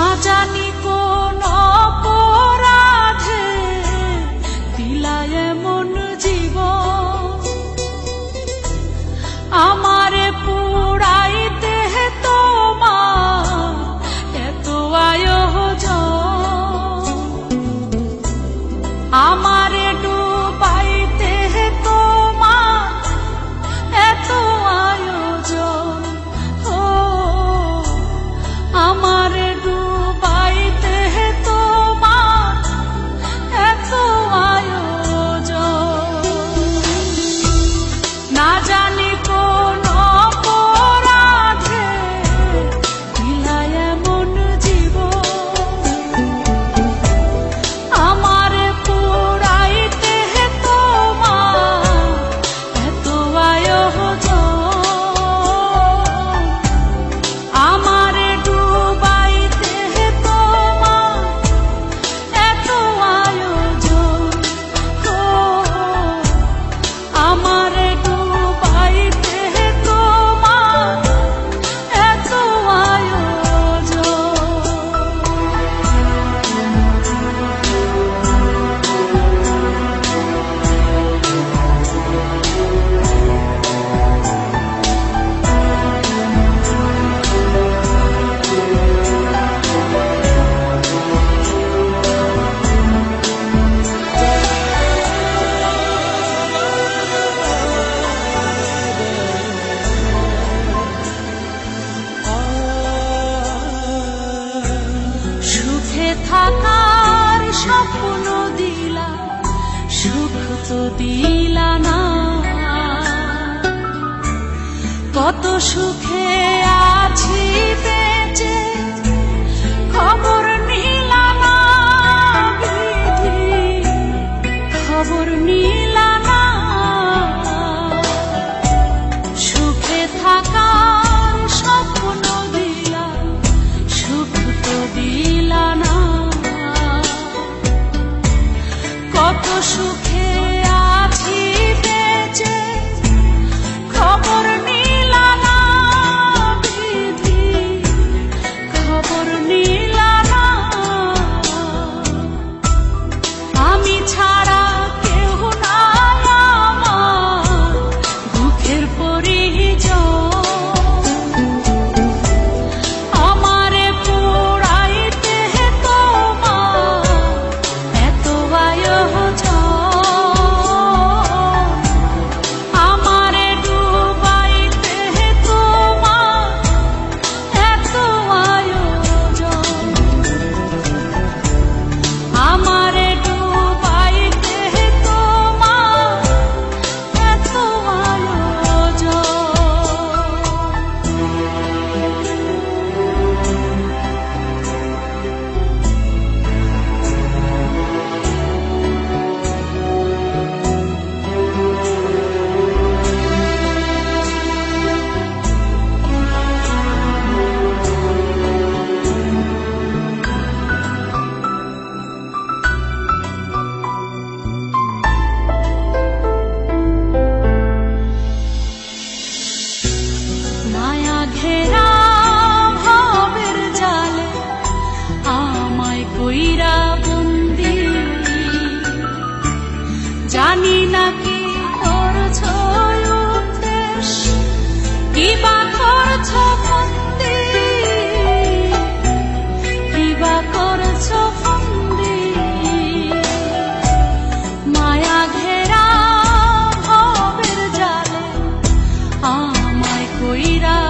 Sajani kono pora থাকার স্বপ্ন দিলা, সুখ তো দিলা না। কত সুখে আছি বেঁচে, খবর নিলাম খবর নি oscuridad.